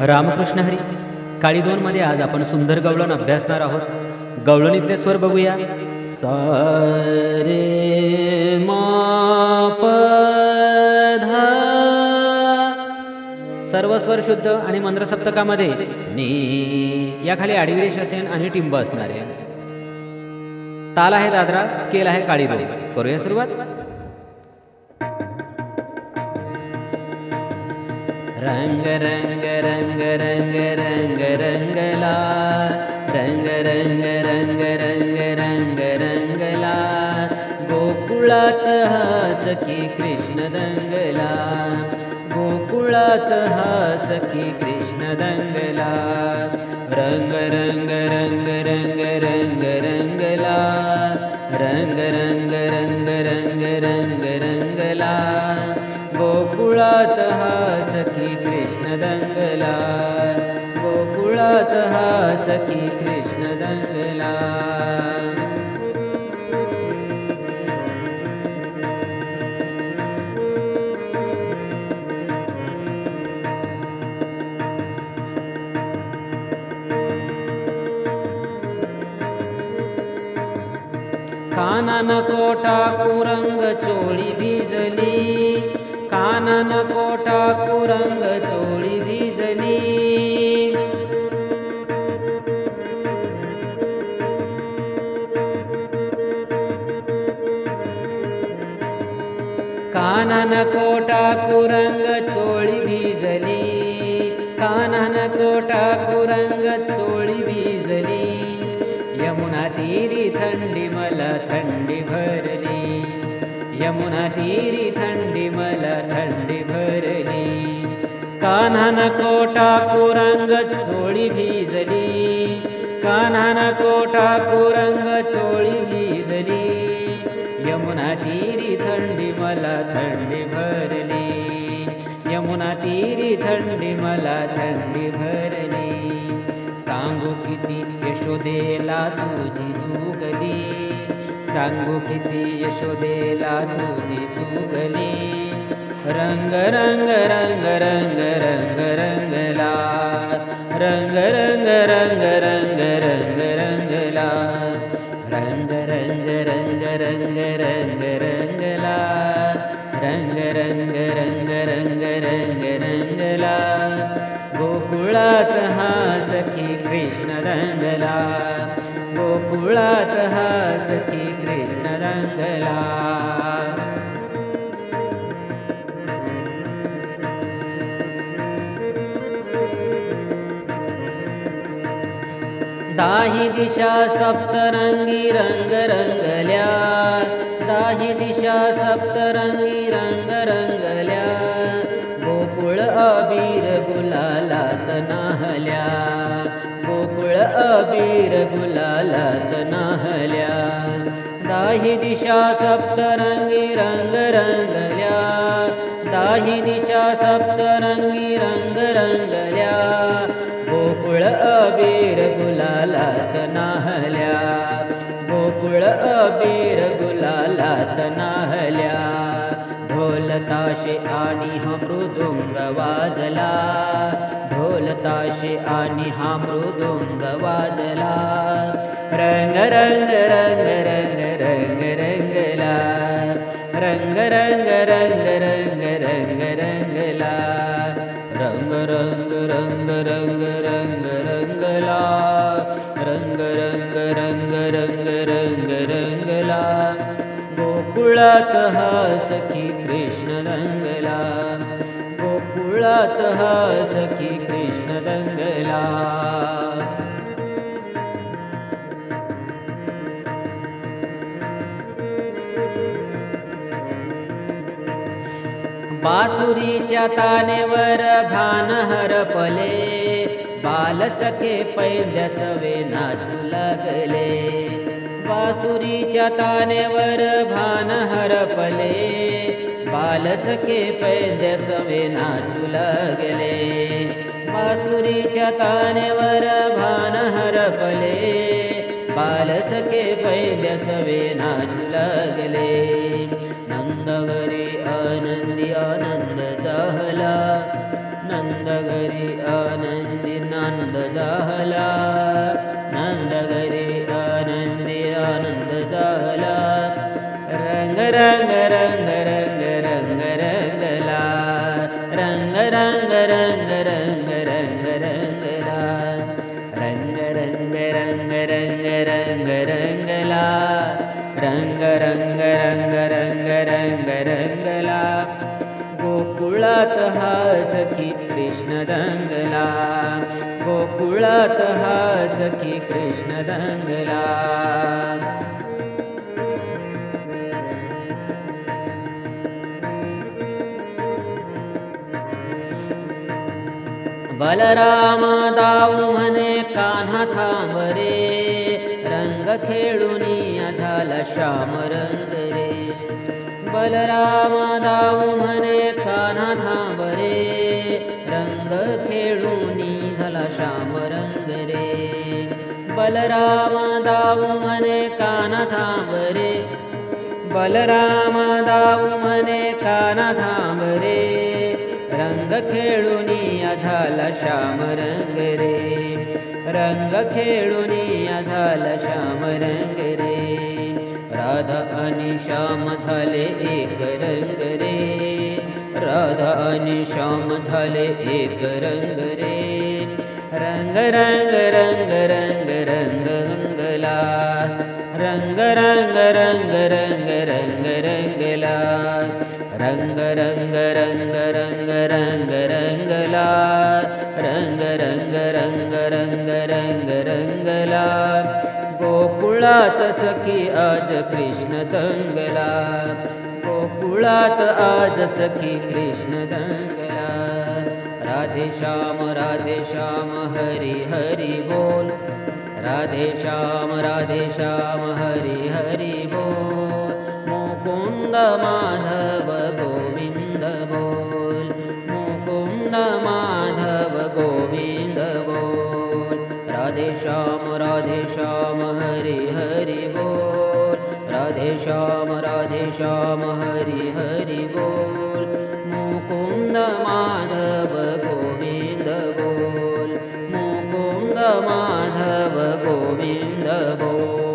रामकृष्ण हरी काळी दोन मध्ये आज आपण सुंदर गवळण अभ्यासणार आहोत. गवळणीतले स्वर बघूया. सारे मा प धा. सर्व स्वर शुद्ध आणि मंत्र सप्तकामध्ये नी. याखाली आडवीरेश असेल आणि टिंब असणार. आहे ताल आहे दादरा स्केल आहे काळी दोन. करूया सुरुवात? रङ्ग रङ्ग रङ्ग रङ्ग रङ्ग रङ्गला रङ्ग रङ्ग रङ्ग रङ्ग रङ्ग रङ्गला गोकुलातः सखी रङ्ग रङ्ग रङ्ग रङ्ग रङ्ग रङ्गला रङ्ग रङ्ग रङ्ग रङ्ग रङ्ग रङ्गला गोकुळात हा सखी कृष्ण दंगला गोकुळात हा सखी कृष्ण दंगला कानन कोटा कुरंग चोळी भिजली. कानन कोटा कुरंग चोळी भिजली कानन कोटा कुरंग चोळी भिजली कानन कोटा कुरंग चोळी भिजली यमुना तीरी थंडी मला थंडी भरली. यमुना तीरी थंडी मला थंडी भरली. कान्हान कोटा कुरंग चोळी भिजली. कान्हान कोटा कुरंग चोळी भिजली. यमुना तीरी थंडी मला थंडी भरली. यमुना तीरी थंडी मला थंडी भरली. सांगू किती यशोदेला तुझी चूकली सांगू किती यशोदेला तुझी चुगली रंग रंग रंग रंग रंग रंगला रंग रंग रंग रंग रंग रंगला रंग रंग रंग रंग रंग रंगला रंग रंग रंग रंग रंग रंगला गोकुळात हा सखी कृष्ण रंगला गोकुळात हा सखी कृष्ण रंगला. दाही दिशा सप्तरंगी रंग रंगल्या. दाही दिशा सप्तरंगी रंग रंगल्या. गोकुळ अबीर गुलालात नाहल्या. अबीर गुलालात नाहल्या दाही दिशा सप्तरंगी रंग रंगल्या दाही दिशा सप्तरंगी रंग रंगल्या गोकुळ अबीर गुलालात नाहल्या गोकुळ अबीर गुलालात नाहल्या. ढोलताशे आणि हा मृदुंग वाजला ढोलताशे आणि हा मृदुंग वाजला रंग रंग रंग रंग रंग रंगला रंग रंग रंग रंग रंग रंगला रंग रंग रंग रंग रंग रंगला रंग रंग रंग रंग रंग रंगला गोकुळात हा सखी कृष्ण रंगला गोकुळात हा सखी कृष्ण रंगला बासुरीच्या तानेवर भान हरपले बालसखे पैद्य सवे नाचू लागले. बासुरीच्या तानेवर भान हरपले बालसखे पैद्य सवे नाचू लागले बासुरीच्या तानेवर भान हरपले बालसखे पैद्य सवे नाचू लागले नंदगरी आनंदी आनंद जाहला. नंद घरी आनंदी नंद झाला नंद घरी आनंदी आनंद झाला रंग रंग रङ्गला रङ्गला रङ्ग रङ्ग रङ्ग रङ्गला गोुळात् ह सखी कृष्ण रङ्गला गोळात् हा सखी कृष्णदङ्गला बलराम दाऊ म्हणे कान्हा थांब रे रंग खेळूनी झाला श्याम रंग रे बलराम दाऊ म्हणे कान्हा थांब रे रंग खेळूनी झाला श्याम रंग रे बलराम दाऊ म्हणे कान्हा थांब रे बलराम दाऊ म्हणे कान्हा थांब रे खेळून झाला श्याम रंग रे. रंग खेळून झाला श्याम रंग रे. राधा आणि श्याम झाले एक रंग रे. राधा आणि श्याम झाले एक रंग रे. रंग रंग रंग रंग रंग रंगला. रंग रंग रंग रंग रंग रंगला रंग रंग रंग रंग रंग रंगला रंग रंग रंग रंग रंग रंगला गोकुळात सखी आज कृष्ण दंगला गोकुळात आज सखी कृष्ण दंगला राधे श्याम राधे श्याम हरी हरी बोल राधे श्याम राधे श्याम हरी हरी बोल मुकुंद माधव गोविंद बोल मुकुंद माधव गोविंद बोल राधे श्याम राधे श्याम हरी हरी बोल राधे श्याम राधे श्याम हरी हरी बोल मुकुंद माधव बोल मुकुंद माधव गोविन्द गोविन्दवो